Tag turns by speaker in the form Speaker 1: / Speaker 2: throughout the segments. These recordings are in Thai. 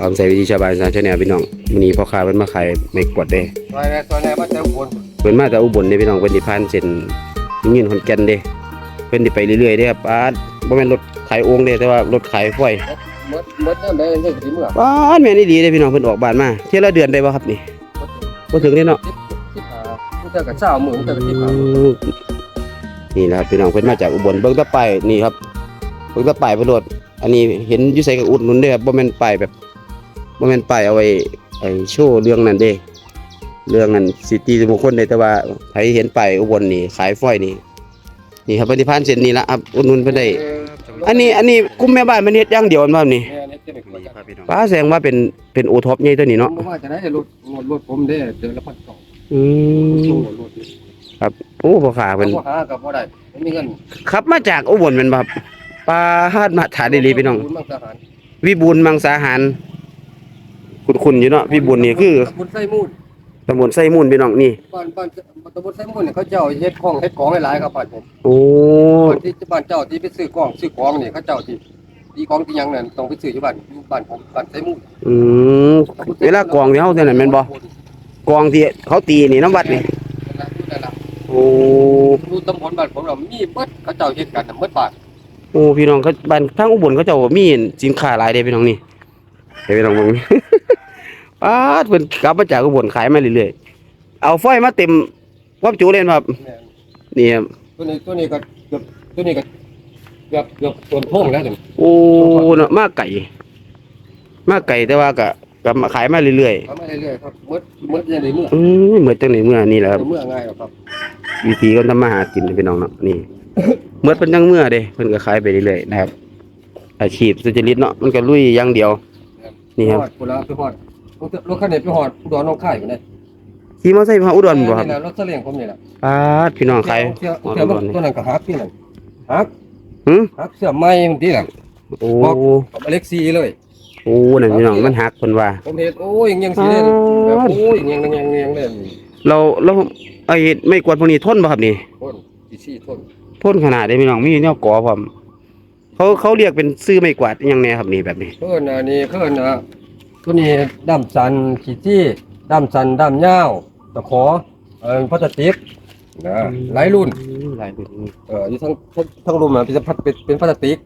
Speaker 1: เอาใส่วิธีชาวบ้านชาวแนวพี่น้องนี่พ่อค้าเพิ่นมาขายไม่กวดเด้
Speaker 2: ซอยแรกซอยแรกมาแต่อุบล
Speaker 1: เพิ่นมาจากอุบลเด้พี่น้องเพิ่นสิผ่านเส้นยินขอนแก่นเด้เพิ่นสิไปเรื่อยๆเด้ครับป้าดบ่แม่นรถขายโอ่งเด้แต่ว่ารถขายฝอย
Speaker 2: หมดหมดนั่นได้ยังสิเมื่อ
Speaker 1: ป้าดแม่นอีหลีเด้พี่น้องเพิ่นออกบ้านมาเที่ยละเดือนได้บ่ครับนี่บ่ถึงเด้เนาะ
Speaker 2: สิบห้าผู้เจ้ากับเช้าหมื่นเจ้ากับสิบห้า
Speaker 1: นี่นะครับพี่น้องเพิ่นมาจากอุบลเบิ่งแตะป้ายนี่ครับเบิ่งแตะป้ายเพิ่นโลดอันนี้เห็นอยู่ไสก็อุดหนุนเด้ครับบ่แม่นป้ายแบบ บ่แม่นป้ายเอาไว้ไอ้โชว์เรื่องนั้นเด้เรื่องนั้นสิตีสมุคนได้แต่ว่าใครเห็นป้ายอุบลนี่ขายฝอยนี่นี่ครับปฏิพันธ์เส้นนี้ละครับอุดหนุนเพิ่นได้อันนี้อันนี้กลุ่มแม่บ้านมันเฮ็ดอย่างเดียวมันบ่ครับนี่
Speaker 2: แม่เนี่ยจะไม่คุยกัน
Speaker 1: ป้าแสดงว่าเป็นเป็นโอท็อปใหญ่ตัวนี้เนาะ
Speaker 2: ผมว่าจะได้รถรถรถผมได้เดือนละพันสอง
Speaker 1: อืม
Speaker 2: รถ
Speaker 1: ครับโอ้พ่อค้า
Speaker 2: เป็
Speaker 1: เพิ่
Speaker 2: น
Speaker 1: น
Speaker 2: หากับบ่ได้ไม่มีเงิน
Speaker 1: ขับมาจากอุบลแม่นบ่ครับปลาฮาดมาฐานดีๆพี่น้อง
Speaker 2: มังสาหาร
Speaker 1: วิบูลย์มังสาหาร คุณๆอยู่เนาะวิบูลย์นี่คือ
Speaker 2: ตำบลไส้มูด
Speaker 1: ตำบลไส้มูลพี่น้องนี่
Speaker 2: บ้านบ้านตำบลไส้มูดเนี่ยเขาเจ้าเฮ็ดของเฮ็ดของให้หลายครับบ้านผม
Speaker 1: โอ้
Speaker 2: บ้านที่บ้านเจ้าที่ไปซื้อของซื้อของนี่เขาเจ้าที่ที่ของที่หยังนั่นต้องไปซื้ออยู่บ้านอยู่บ้านผมบ้านไส้มูด
Speaker 1: อืมเวลากองที่เฮาเท่านั้นแม่นบ่กองที่เขาตีนี่น้ำวัดนี่
Speaker 2: นั่นล่ะ
Speaker 1: โอ้
Speaker 2: ดูตำบลบ้านผมเรามีเบิดเขาเจ้าเฮ็ดกันน่ะเบิดบาท
Speaker 1: โอ้พี่น้องเขาบ้านทางอุบลเขาเจ้ามีสินค้าหลายเด้พี่น้องนี่เดี๋ยวพี่น้องเบิ่ง ป้าดเพิ่นกลับมาจากอุบลขายมาเรื่อยๆเอาฝอยมาเต็มความจุเลยครับ
Speaker 2: แม่น
Speaker 1: นี่ครับ
Speaker 2: ตัวนี้ตัวนี้ก็เกือบตัวนี้ก็เกือบเกือบส่วนท่งแล้วถึง
Speaker 1: โอ้เนาะมาไก่มาไก่แต่ว่าก็ก็มาขายมาเรื่อย
Speaker 2: ทำมาเรื่อยๆครับเมื่อเมื่อยังในเมื่อ
Speaker 1: ๆอืมเหมือนจังไหนเมื่อนี่แหละครับ
Speaker 2: เมื่อง่ายหรอกครับ
Speaker 1: วิธีก็ทำมาหากินพี่น้องเนาะนี่ เมื่อเพิ่นจังเมื่อเด้เพิ่นก็ขายไปเรื่อยๆนะครับ อาชีพสุจริตเนาะมันก็ลุยอย่างเดียว นี่ครับ
Speaker 2: ไปฮอดปุระไปฮอด รถรถคันนี้ไปฮอดอุดรหน้องค่ายอยู่นี่
Speaker 1: ขี่มอเตอร์ไซค์มาอุดรบ่ครับ
Speaker 2: นี่แหละรถเสลียงผมนี่แหละ
Speaker 1: ปาดพี่น้องขาย
Speaker 2: เสื้อเสื้อมันตัวนั้นก็ฮักที่นั่นฮัก
Speaker 1: หึ
Speaker 2: ฮักเสื้อไหม้มันที่น่ะ
Speaker 1: โอ้
Speaker 2: กับอเล็กซี่เลย
Speaker 1: โอ้นั่นพี่น้องมันหักเพิ่นว่า
Speaker 2: ผมเห็นโอ้ยยังยังสีเลยแบบโอ้ยยังยังยังยังเลย
Speaker 1: เราเราไอ้ไม่กวาดพวกนี้ทนบ่ครับนี่
Speaker 2: ทนสีซี่ทน
Speaker 1: ทนขนาดได้พี่น้องมีแนวก่อพร้อมเขาเขาเรียกเป็นซื้อไม่กวาดอหยังแน่ครับนี่แบบนี้
Speaker 2: เพิ่นอันนี้เพิ่นอะ ตัวนี้ดำสันขีจี้ดำสันดำยาวตะขอเอ่อพลาสติกนะหลายรุ่น
Speaker 1: หลายรุ่น
Speaker 2: เอออยู่ทั้งทั้งทั้งรุ่นน่ะเป็นพลาสเป็นเป็นพลาสติก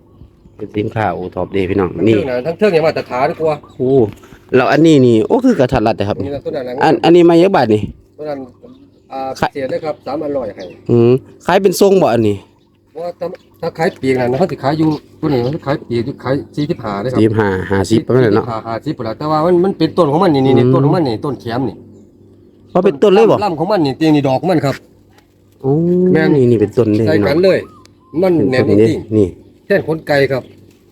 Speaker 1: เป็นสินค้าโอท็อปเด้พี่น้อง
Speaker 2: ทั้ง
Speaker 1: นี่
Speaker 2: เทื่องน่ะทั้งเทื่องเนี่ยมาตรฐานกว่า
Speaker 1: โอ้แล้วอันนี้นี่โอ้คือกระทัดรัดนะครับ
Speaker 2: นี่นะตัวนั้น
Speaker 1: อันอันนี้มาเยอะบาทนี่
Speaker 2: ตัวนั้นอ่าเสียได้ครับ3อร่อยให้
Speaker 1: อืมขายเป็นทรงบ่อันนี้
Speaker 2: เพราะ ว่าถ้าถ้าขายปีกน่ะเขาสิขายอยู่ตัวนี้เขาขายปีกอยู่ขาย45ได้ครับ
Speaker 1: สี่ห้าห้าสิบประมาณนั้นเนาะ
Speaker 2: 45 50พุ่นล่ะแต่ว่ามันมันเป็นต้นของมันนี่นี่นี่
Speaker 1: อืม
Speaker 2: ต้นของมันนี่ต้นแขมนี่
Speaker 1: เพราะเป็นต้นเลยบ่
Speaker 2: ลำของมันนี่เตียงนี่ดอกของมันครับ
Speaker 1: โอ้
Speaker 2: แม่น
Speaker 1: นี่นี่เป็นต้นเลย
Speaker 2: ใส่
Speaker 1: พี่น้
Speaker 2: กั
Speaker 1: อนง
Speaker 2: เลย มัน
Speaker 1: เป็น
Speaker 2: แน่
Speaker 1: ต้
Speaker 2: น
Speaker 1: น
Speaker 2: จ
Speaker 1: นี่
Speaker 2: ริง
Speaker 1: นี่
Speaker 2: ๆแท่นขนไก่ครับ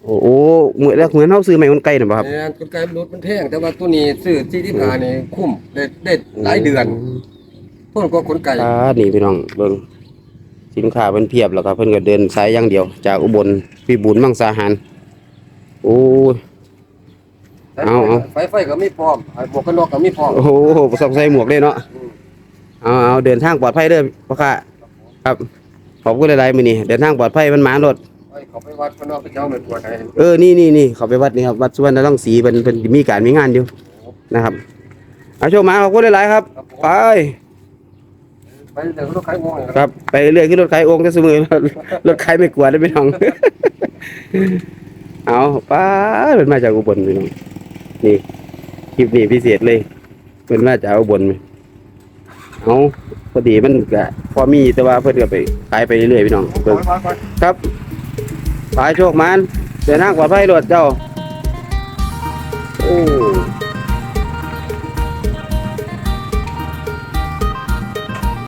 Speaker 1: โอ้โอ้เหมือนแล้วเหมือนเฮาซื้อไม้คนไก่น่ะบ่ครับ
Speaker 2: แม่นขนไก่มันลดมันแพงแต่ว่าตัวนี้ซื้อที่ที่ผ่านี่คุ้มได้ได้หลายเดือนเพิ่นก็ขนไก่
Speaker 1: อ่านี่พี่น้องเบิ่ง สินค้าเพิ่นเพียบแล้วก็เพิ่นก็เดินสายอย่างเดียว จากอุบลพิบูลมังสาหารโอ้ย เอาเอา
Speaker 2: ไฟไฟก็มีพร้อมไอ้หมวกกันน็อกก็มีพร้อม
Speaker 1: โอ้โหบ่ต้องใส่หมวกเลยเนาะเอาเอาเดินทางปลอดภัยเด้อพ่อค้าครับขอบคุณหลายๆมื้อนี้เดินทางปลอดภัยมันหมารถ
Speaker 2: ไอ้เขาไปวัดข้างนอกไปเจ้าไม่ปวดให้
Speaker 1: เออ นี่นี่นี่เขาไปวัดนี่ครับ วัดสุวรรณรังสีเป็นเป็นมีการมีงานอยู่นะครับ เอาโชคมาขอบคุณหลายๆครับ
Speaker 2: ครับผม
Speaker 1: ไป
Speaker 2: ไปเดี๋ยวรถไขวงนี่
Speaker 1: ครับไปเรื่อยขึ้นรถไถองค์จะสมอรถไถไม่กลัวได้อพี่น้อง เอาป้าเป็นมาจากอุบลพี่น้องนี่คลิปนี้พิเศษเลยเป็นมาจากอุบลเอาพอดีมันก็พอมีแต่ว่าเพิ่นก็ไปขายไปเรื่อยๆพี่น้องเพิ่นครับไปโชคมันเดินทางปลอดภัยรถเจ้า
Speaker 2: ค